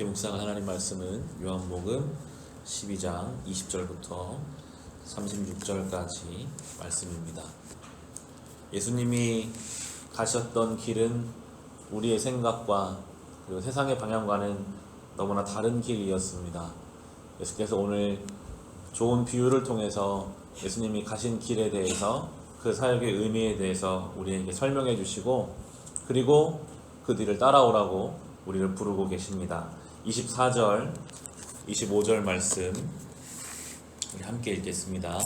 함께 묵상한 하나님 말씀은 요한복음 12장 20절부터 36절까지 말씀입니다. 예수님이 가셨던 길은 우리의 생각과 그리고 세상의 방향과는 너무나 다른 길이었습니다. 예수께서 오늘 좋은 비유를 통해서 예수님이 가신 길에 대해서 그 사역의 의미에 대해서 우리에게 설명해 주시고 그리고 그 뒤를 따라오라고 우리를 부르고 계십니다. 24절, 25절 말씀 우리 함께 읽겠습니다.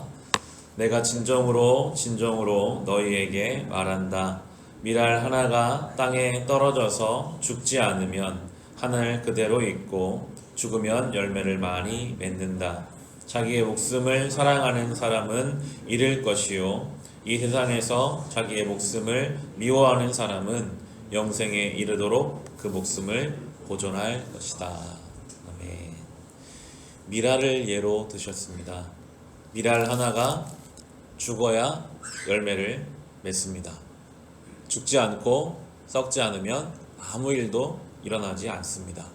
내가 진정으로 진정으로 너희에게 말한다. 미랄 하나가 땅에 떨어져서 죽지 않으면 하늘 그대로 있고 죽으면 열매를 많이 맺는다. 자기의 목숨을 사랑하는 사람은 잃을 것이요 이 세상에서 자기의 목숨을 미워하는 사람은 영생에 이르도록 그 목숨을 보존할 것이다. 아멘. 미랄을 예로 드셨습니다. 미랄 하나가 죽어야 열매를 맺습니다. 죽지 않고 썩지 않으면 아무 일도 일어나지 않습니다.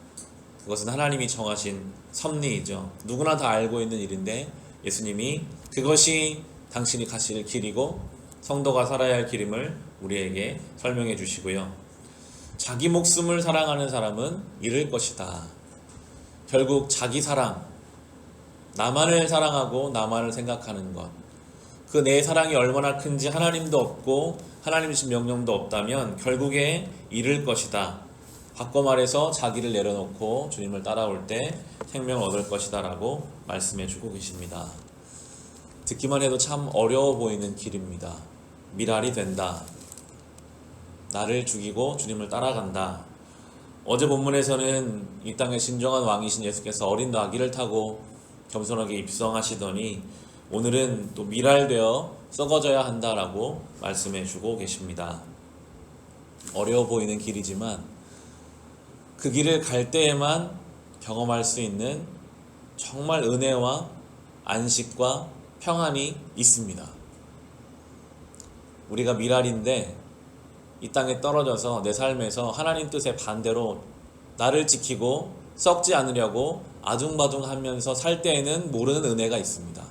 그것은 하나님이 정하신 섭리이죠. 누구나 다 알고 있는 일인데 예수님이 그것이 당신이 가실 길이고 성도가 살아야 할 길임을 우리에게 설명해 주시고요. 자기 목숨을 사랑하는 사람은 잃을 것이다. 결국 자기 사랑, 나만을 사랑하고 나만을 생각하는 것. 그 내 사랑이 얼마나 큰지 하나님도 없고 하나님 신 명령도 없다면 결국에 잃을 것이다. 바꿔 말해서 자기를 내려놓고 주님을 따라올 때 생명을 얻을 것이다라고 말씀해 주고 계십니다. 듣기만 해도 참 어려워 보이는 길입니다. 미랄이 된다. 나를 죽이고 주님을 따라간다. 어제 본문에서는 이 땅의 진정한 왕이신 예수께서 어린 나귀를 타고 겸손하게 입성하시더니 오늘은 또 미랄되어 썩어져야 한다라고 말씀해 주고 계십니다. 어려워 보이는 길이지만 그 길을 갈 때에만 경험할 수 있는 정말 은혜와 안식과 평안이 있습니다. 우리가 미랄인데 이 땅에 떨어져서 내 삶에서 하나님 뜻의 반대로 나를 지키고 썩지 않으려고 아둥바둥하면서 살 때에는 모르는 은혜가 있습니다.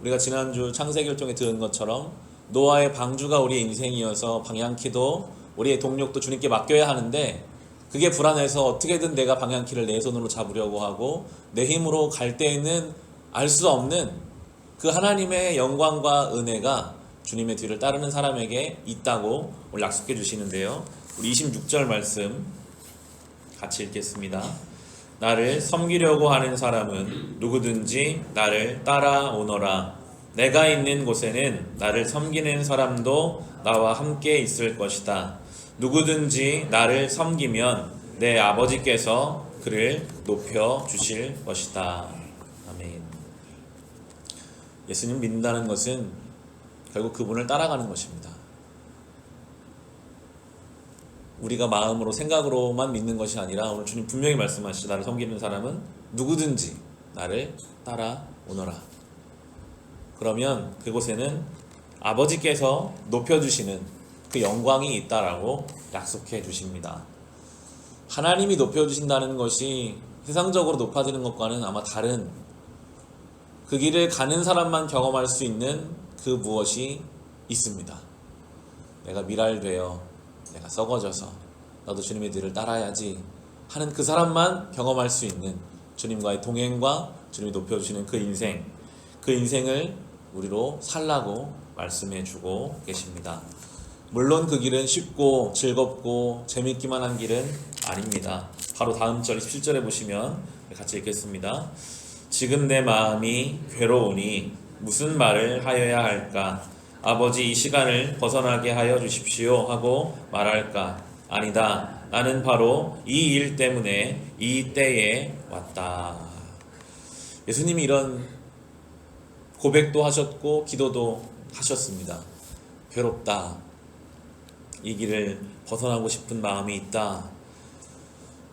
우리가 지난주 창세기를 들은 것처럼 노아의 방주가 우리의 인생이어서 방향키도 우리의 동력도 주님께 맡겨야 하는데 그게 불안해서 어떻게든 내가 방향키를 내 손으로 잡으려고 하고 내 힘으로 갈 때에는 알 수 없는 그 하나님의 영광과 은혜가 주님의 뒤를 따르는 사람에게 있다고 오늘 약속해 주시는데요. 우리 26절 말씀 같이 읽겠습니다. 나를 섬기려고 하는 사람은 누구든지 나를 따라오너라. 내가 있는 곳에는 나를 섬기는 사람도 나와 함께 있을 것이다. 누구든지 나를 섬기면 내 아버지께서 그를 높여 주실 것이다. 아멘. 예수님 믿는다는 것은 결국 그분을 따라가는 것입니다. 우리가 마음으로 생각으로만 믿는 것이 아니라 오늘 주님 분명히 말씀하시죠. 나를 섬기는 사람은 누구든지 나를 따라오너라. 그러면 그곳에는 아버지께서 높여주시는 그 영광이 있다라고 약속해 주십니다. 하나님이 높여주신다는 것이 세상적으로 높아지는 것과는 아마 다른 그 길을 가는 사람만 경험할 수 있는 그 무엇이 있습니다. 내가 미랄되어 내가 썩어져서 나도 주님의 뒤를 따라야지 하는 그 사람만 경험할 수 있는 주님과의 동행과 주님이 높여주시는 그 인생 그 인생을 우리로 살라고 말씀해 주고 계십니다. 물론 그 길은 쉽고 즐겁고 재밌기만 한 길은 아닙니다. 바로 다음 절 17절에 보시면 같이 읽겠습니다. 지금 내 마음이 괴로우니 무슨 말을 하여야 할까? 아버지 이 시간을 벗어나게 하여 주십시오 하고 말할까? 아니다. 나는 바로 이 일 때문에 이 때에 왔다. 예수님이 이런 고백도 하셨고 기도도 하셨습니다. 괴롭다. 이 길을 벗어나고 싶은 마음이 있다.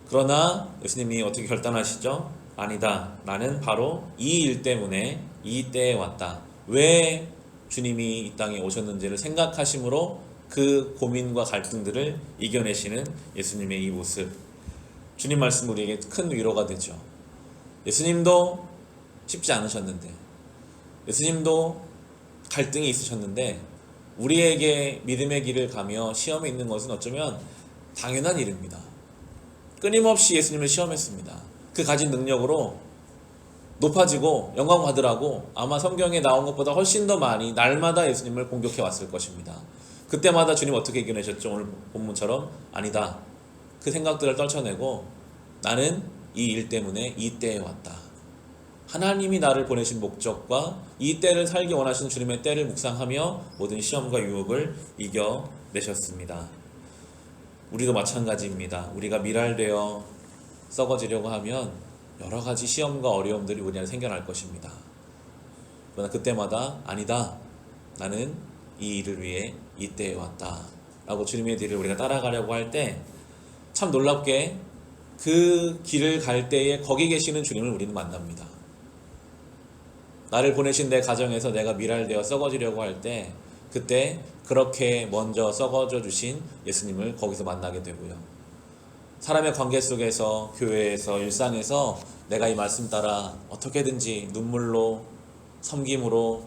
그러나 예수님이 어떻게 결단하시죠? 아니다. 나는 바로 이 일 때문에 이 때에 왔다. 왜 주님이 이 땅에 오셨는지를 생각하심으로 그 고민과 갈등들을 이겨내시는 예수님의 이 모습. 주님 말씀 우리에게 큰 위로가 되죠. 예수님도 쉽지 않으셨는데, 예수님도 갈등이 있으셨는데, 우리에게 믿음의 길을 가며 시험에 있는 것은 어쩌면 당연한 일입니다. 끊임없이 예수님을 시험했습니다. 그 가진 능력으로 높아지고 영광 받으라고 아마 성경에 나온 것보다 훨씬 더 많이 날마다 예수님을 공격해 왔을 것입니다. 그때마다 주님 어떻게 이겨내셨죠? 오늘 본문처럼 아니다. 그 생각들을 떨쳐내고 나는 이 일 때문에 이 때에 왔다. 하나님이 나를 보내신 목적과 이 때를 살기 원하시는 주님의 때를 묵상하며 모든 시험과 유혹을 이겨내셨습니다. 우리도 마찬가지입니다. 우리가 미랄되어 썩어지려고 하면 여러 가지 시험과 어려움들이 우리 안에 생겨날 것입니다. 그러나 그때마다 아니다. 나는 이 일을 위해 이때에 왔다. 라고 주님의 뒤를 우리가 따라가려고 할 때 참 놀랍게 그 길을 갈 때에 거기 계시는 주님을 우리는 만납니다. 나를 보내신 내 가정에서 내가 미랄되어 썩어지려고 할 때 그때 그렇게 먼저 썩어져 주신 예수님을 거기서 만나게 되고요. 사람의 관계 속에서 교회에서 일상에서 내가 이 말씀 따라 어떻게든지 눈물로 섬김으로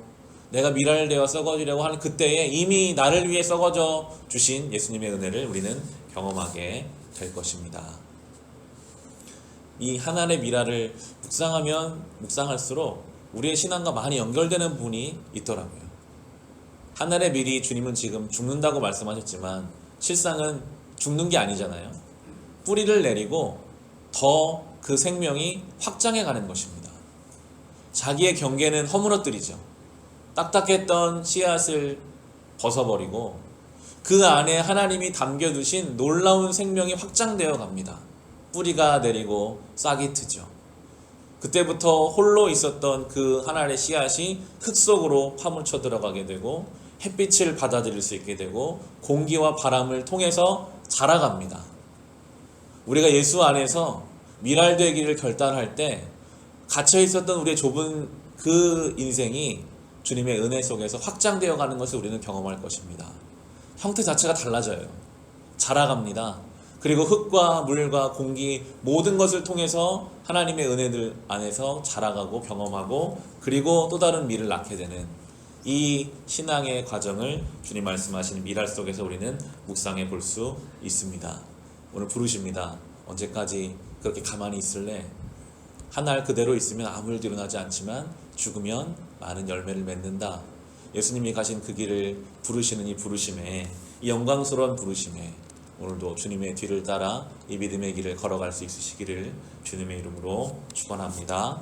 내가 미랄되어 썩어지려고 하는 그때에 이미 나를 위해 썩어져 주신 예수님의 은혜를 우리는 경험하게 될 것입니다. 이 하나의 미랄을 묵상하면 묵상할수록 우리의 신앙과 많이 연결되는 부분이 있더라고요. 하늘의 미리 주님은 지금 죽는다고 말씀하셨지만 실상은 죽는 게 아니잖아요. 뿌리를 내리고 더 그 생명이 확장해 가는 것입니다. 자기의 경계는 허물어뜨리죠. 딱딱했던 씨앗을 벗어버리고 그 안에 하나님이 담겨두신 놀라운 생명이 확장되어 갑니다. 뿌리가 내리고 싹이 트죠. 그때부터 홀로 있었던 그 하나의 씨앗이 흙 속으로 파묻혀 들어가게 되고 햇빛을 받아들일 수 있게 되고 공기와 바람을 통해서 자라갑니다. 우리가 예수 안에서 미랄되기를 결단할 때 갇혀 있었던 우리의 좁은 그 인생이 주님의 은혜 속에서 확장되어 가는 것을 우리는 경험할 것입니다. 형태 자체가 달라져요. 자라갑니다. 그리고 흙과 물과 공기 모든 것을 통해서 하나님의 은혜들 안에서 자라가고 경험하고 그리고 또 다른 미를 낳게 되는 이 신앙의 과정을 주님 말씀하시는 미랄 속에서 우리는 묵상해 볼 수 있습니다. 오늘 부르십니다. 언제까지 그렇게 가만히 있을래? 한알 그대로 있으면 아무 일도 일어나지 않지만 죽으면 많은 열매를 맺는다. 예수님이 가신 그 길을 부르시는 이 부르심에 이 영광스러운 부르심에 오늘도 주님의 뒤를 따라 이 믿음의 길을 걸어갈 수 있으시기를 주님의 이름으로 축원합니다.